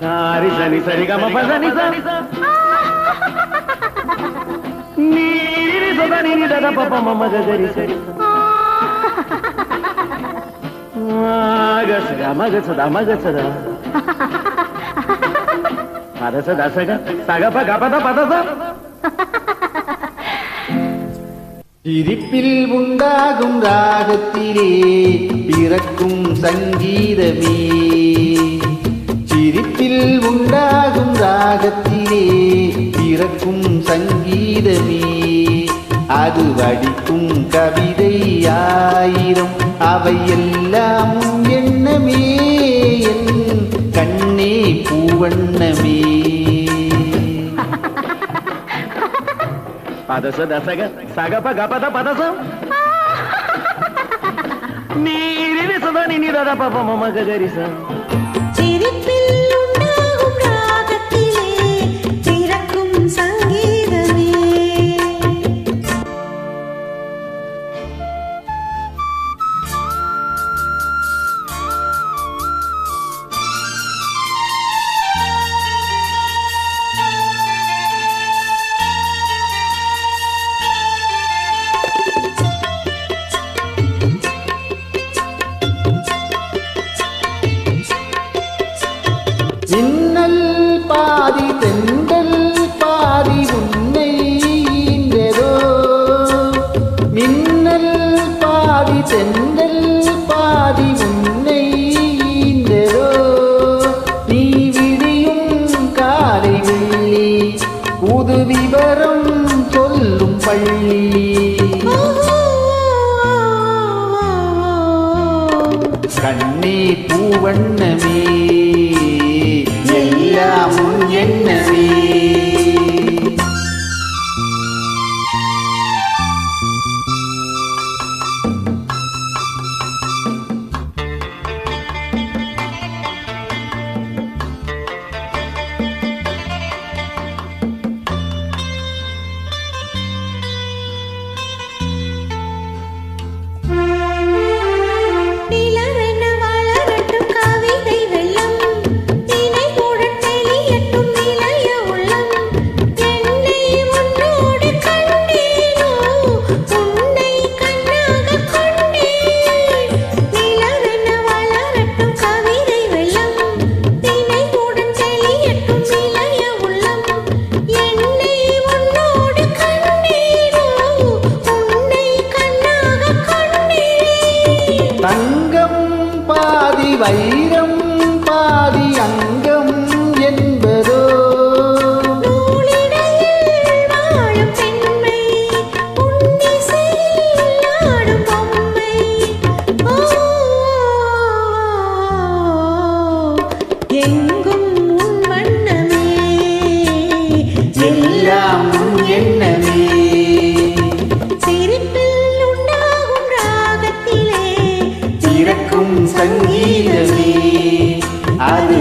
సారి సని సరిగా మని సని నీరి సదని దద పప మమ గరి సరి మగసద మగసద మగసద పదస దసగ సగప గపద పదస சிரிப்பில் உண்டாகும் ராகத்திலே பிறக்கும் சங்கீதமே. சிரிப்பில் உண்டாகும் ராகத்திலே பிறக்கும் சங்கீதமே. அது வடிக்கும் கவிதை ஆயிரம் அவையெல்லாம் எண்ணமே என் கண்ணே பூவண்ணமே. పదస దశగ సగప గపద పదసు. నీరి సదా నిని దద పప మమ గరిస చిరి சொல்லும் பள்ளி. கண்ணே பூவண்ணமே எல்லாம் என்னவே வைரம் சங்கீதமே அது